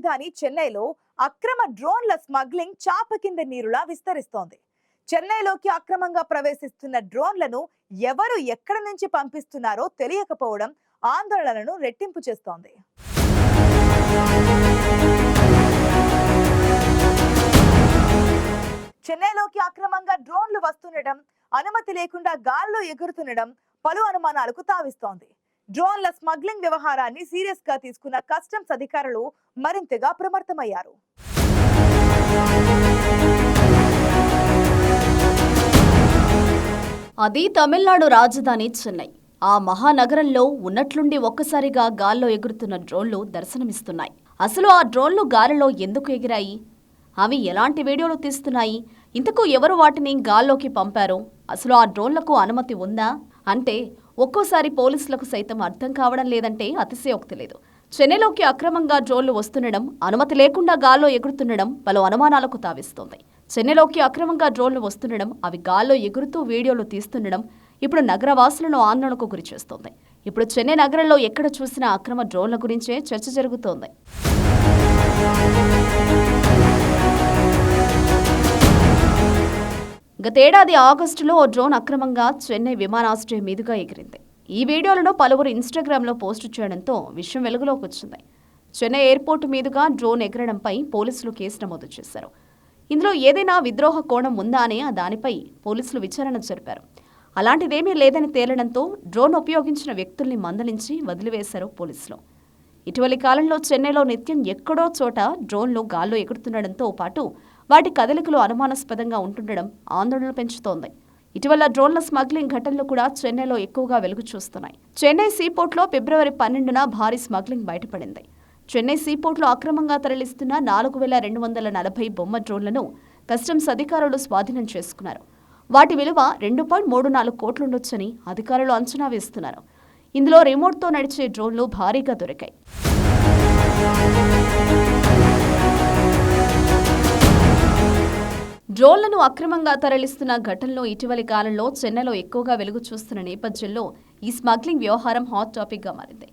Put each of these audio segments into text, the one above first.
రాజధాని చెన్నైలో అక్రమ డ్రోన్ల స్మగ్లింగ్ చాప కింద నీరులా విస్తరిస్తోంది. చెన్నైలోకి అక్రమంగా ప్రవేశిస్తున్న డ్రోన్లను ఎవరు ఎక్కడ నుంచి పంపిస్తున్నారో తెలియకపోవడం ఆందోళనను రెట్టింపు చేస్తోంది. చెన్నైలోకి అక్రమంగా డ్రోన్లు వస్తుండటం అనుమతి లేకుండా గాల్లో ఎగురుతుండడం పలు అనుమానాలకు తావిస్తోంది. డ్రోన్ల స్మగ్లింగ్ వ్యవహారాన్ని సీరియస్గా తీసుకున్న కస్టమ్స్ అధికారులు మరింతగా ప్రమర్థమయ్యారు అది తమిళనాడు రాజధాని చెన్నై. ఆ మహానగరంలో ఉన్నట్లుండి ఒక్కసారిగా గాల్లో ఎగురుతున్న డ్రోన్లు దర్శనమిస్తున్నాయి. అసలు ఆ డ్రోన్లు గాలిలో ఎందుకు ఎగిరాయి? అవి ఎలాంటి వీడియోలు తీస్తున్నాయి? ఇంతకు ఎవరు వాటిని గాల్లోకి పంపారు? అసలు ఆ డ్రోన్లకు అనుమతి ఉందా? అంటే ఒక్కోసారి పోలీసులకు సైతం అర్థం కావడం లేదంటే అతిశయోక్తి లేదు. చెన్నైలోకి అక్రమంగా డ్రోన్లు వస్తుండడం అనుమతి లేకుండా గాల్లో ఎగురుతుండడం పలు అనుమానాలకు తావిస్తోంది. చెన్నైలోకి అక్రమంగా డ్రోన్లు వస్తుండడం అవి గాల్లో ఎగురుతూ వీడియోలు తీస్తుండడం ఇప్పుడు నగరవాసులను ఆందోళనకు గురిచేస్తోంది ఇప్పుడు చెన్నై నగరంలో ఎక్కడ చూసినా అక్రమ డ్రోన్ల గురించే చర్చ జరుగుతోంది. గతేడాది ఆగస్టులో ఓ డ్రోన్ అక్రమంగా చెన్నై విమానాశ్రయం మీదుగా ఎగిరింది. ఈ వీడియోలను పలువురు ఇన్స్టాగ్రామ్లో పోస్టు చేయడంతో విషయం వెలుగులోకి వచ్చింది. చెన్నై ఎయిర్పోర్టు మీదుగా డ్రోన్ ఎగరడంపై పోలీసులు కేసు నమోదు చేశారు. ఇందులో ఏదైనా విద్రోహ కోణం ఉందా అని ఆ దానిపై పోలీసులు విచారణ జరిపారు. అలాంటిదేమీ లేదని తేలడంతో డ్రోన్ ఉపయోగించిన వ్యక్తుల్ని మందలించి వదిలివేశారు పోలీసులు. ఇటీవలి కాలంలో చెన్నైలో నిత్యం ఎక్కడో చోట డ్రోన్లు గాల్లో ఎగురుతుండడంతో పాటు వాటి కదలికలు అనుమానాస్పదంగా ఉంటుండడం ఆందోళన పెంచుతోంది. ఇటీవల డ్రోన్ల స్మగ్లింగ్ ఘటనలు కూడా చెన్నైలో ఎక్కువగా వెలుగు చూస్తున్నాయి. చెన్నై సీపోర్ట్లో ఫిబ్రవరి పన్నెండున భారీ స్మగ్లింగ్ బయటపడింది. చెన్నై సీపోర్ట్లో అక్రమంగా తరలిస్తున్న నాలుగు వేల రెండు వందల నలభై బొమ్మ డ్రోన్లను కస్టమ్స్ అధికారులు స్వాధీనం చేసుకున్నారు. వాటి విలువ రెండు పాయింట్ మూడు నాలుగు కోట్లుండొచ్చని అధికారులు అంచనా వేస్తున్నారు. ఇందులో రిమోట్తో నడిచే డ్రోన్లు భారీగా దొరికాయి. డ్రోన్లను అక్రమంగా తరలిస్తున్న ఘటనలో ఇటీవలి కాలంలో చెన్నైలో ఎక్కువగా వెలుగు చూస్తున్న నేపథ్యంలో ఈ స్మగ్లింగ్ వ్యవహారం హాట్ టాపిక్గా మారింది.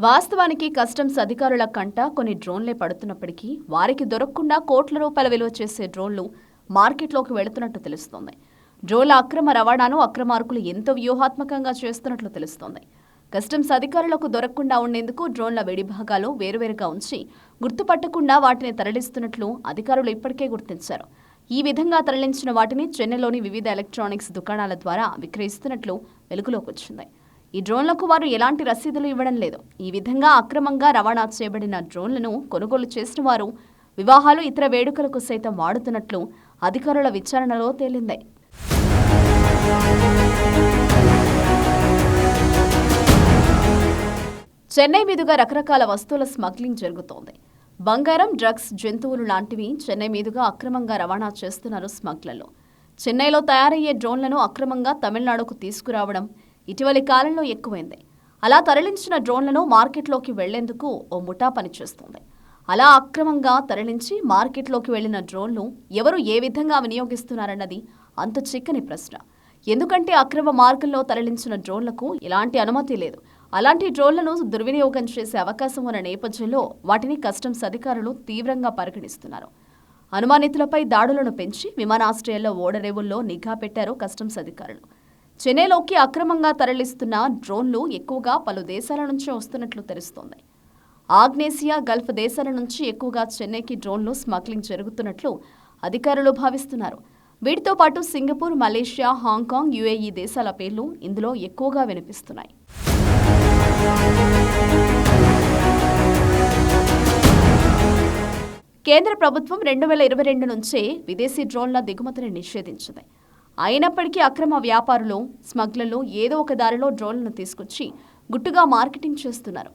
వాస్తవానికి కస్టమ్స్ అధికారుల కంట కొన్ని డ్రోన్లే పడుతున్నప్పటికీ వారికి దొరకకుండా కోట్ల రూపాయల విలువ చేసే డ్రోన్లు మార్కెట్లోకి వెళుతున్నట్టు తెలుస్తోంది. డ్రోన్ల అక్రమ రవాణాను అక్రమార్కులు ఎంతో వ్యూహాత్మకంగా చేస్తున్నట్లు తెలుస్తోంది. కస్టమ్స్ అధికారులకు దొరకకుండా ఉండేందుకు డ్రోన్ల వెడిభాగాలు వేరువేరుగా ఉంచి గుర్తుపట్టకుండా వాటిని తరలిస్తున్నట్లు అధికారులు ఇప్పటికే గుర్తించారు. ఈ విధంగా తరలించిన వాటిని చెన్నైలోని వివిధ ఎలక్ట్రానిక్స్ దుకాణాల ద్వారా విక్రయిస్తున్నట్లు వెలుగులోకి వచ్చింది. ఈ డ్రోన్లకు వారు ఎలాంటి రసీదులు ఇవ్వడం లేదు. ఈ విధంగా అక్రమంగా రవాణా చేయబడిన డ్రోన్లను కొనుగోలు చేసిన వారు వివాహాలు ఇతర వేడుకలకు సైతం వాడుతున్నట్లు అధికారుల విచారణలో తేలింది. చెన్నై మీదుగా రకరకాల వస్తువుల స్మగ్లింగ్ జరుగుతోంది. బంగారం డ్రగ్స్ జంతువులు లాంటివి చెన్నై మీదుగా అక్రమంగా రవాణా చేస్తున్నారు స్మగ్లర్లు. చెన్నైలో తయారయ్యే డ్రోన్లను అక్రమంగా తమిళనాడుకు తీసుకురావడం ఇటీవలి కాలంలో ఎక్కువైంది. అలా తరలించిన డ్రోన్లను మార్కెట్లోకి వెళ్ళేందుకు ఓ ముఠా పనిచేస్తుంది. అలా అక్రమంగా తరలించి మార్కెట్లోకి వెళ్ళిన డ్రోన్లు ఎవరు ఏ విధంగా వినియోగిస్తున్నారన్నది అంత చిక్కని ప్రశ్న. ఎందుకంటే అక్రమ మార్గంలో తరలించిన డ్రోన్లకు ఎలాంటి అనుమతి లేదు. అలాంటి డ్రోన్లను దుర్వినియోగం చేసే అవకాశం ఉన్న నేపథ్యంలో వాటిని కస్టమ్స్ అధికారులు తీవ్రంగా పరిగణిస్తున్నారు. అనుమానితులపై దాడులను పెంచి విమానాశ్రయాల్లో ఓడరేవుల్లో నిఘా పెట్టారు కస్టమ్స్ అధికారులు. చెన్నైలోకి అక్రమంగా తరలిస్తున్న డ్రోన్లు ఎక్కువగా పలు దేశాల నుంచి వస్తున్నట్లు తెలుస్తోంది. ఆగ్నేసియా గల్ఫ్ దేశాల నుంచి ఎక్కువగా చెన్నైకి డ్రోన్లు స్మగ్లింగ్ జరుగుతున్నట్లు అధికారులు భావిస్తున్నారు. వీటితో పాటు సింగపూర్ మలేషియా హాంకాంగ్ యుఏఈ దేశాల పేర్లు ఇందులో ఎక్కువగా వినిపిస్తున్నాయి. కేంద్ర ప్రభుత్వం రెండు వేల ఇరవై రెండు నుంచే విదేశీ డ్రోన్ల దిగుమతిని నిషేధించింది. అయినప్పటికీ అక్రమ వ్యాపారులు స్మగ్లర్లు ఏదో ఒక దారిలో డ్రోన్లను తీసుకొచ్చి గుట్టుగా మార్కెటింగ్ చేస్తున్నారు.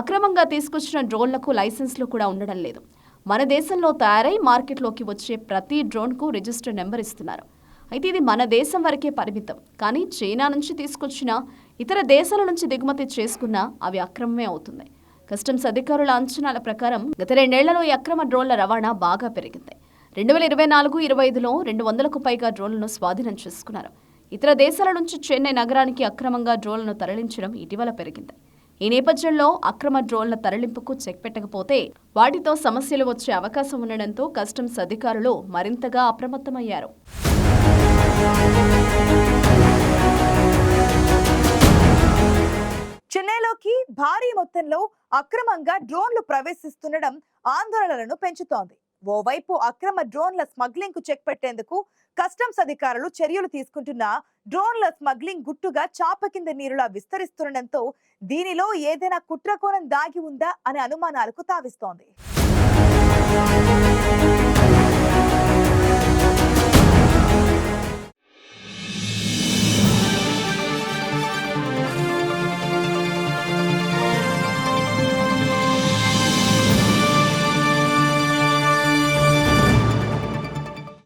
అక్రమంగా తీసుకొచ్చిన డ్రోన్లకు లైసెన్స్లు కూడా ఉండడం లేదు. మన దేశంలో తయారై మార్కెట్లోకి వచ్చే ప్రతి డ్రోన్కు రిజిస్టర్ నెంబర్ ఇస్తున్నారు. అయితే ఇది మన దేశం వరకే పరిమితం. కానీ చైనా నుంచి తీసుకొచ్చిన ఇతర దేశాల నుంచి దిగుమతి చేసుకున్నా అవి అక్రమమే అవుతుంది కస్టమ్స్ అధికారుల అంచనాల ప్రకారం గత రెండేళ్ళలో ఈ అక్రమ డ్రోన్ల రవాణా బాగా పెరిగింది. రెండు వేల ఇరవై నాలుగు ఇరవై ఐదులో రెండు వందలకు పైగా డ్రోన్లను స్వాధీనం చేసుకున్నారు. ఇతర దేశాల నుంచి చెన్నై నగరానికి అక్రమంగా డ్రోన్లను తరలించడం ఇటీవల పెరిగింది. ఈ నేపథ్యంలో అక్రమ డ్రోన్ల తరలింపుకు చెక్ పెట్టకపోతే వాటితో సమస్యలు వచ్చే అవకాశం ఉండడంతో కస్టమ్స్ అధికారులు మరింతగా అప్రమత్తమయ్యారు. చెన్నైలోకి భారీ మొత్తంలో అక్రమంగా డ్రోన్లు ప్రవేశిస్తుండడం ఆందోళనలను పెంచుతోంది. ఓవైపు అక్రమ డ్రోన్ల స్మగ్లింగ్కు చెక్ పెట్టేందుకు కస్టమ్స్ అధికారులు చర్యలు తీసుకుంటున్న డ్రోన్ల స్మగ్లింగ్ గుట్టుగా చాప కింద నీరులా విస్తరిస్తుండటంతో దీనిలో ఏదైనా కుట్రకోణం దాగి ఉందా అనే అనుమానాలకు తావిస్తోంది.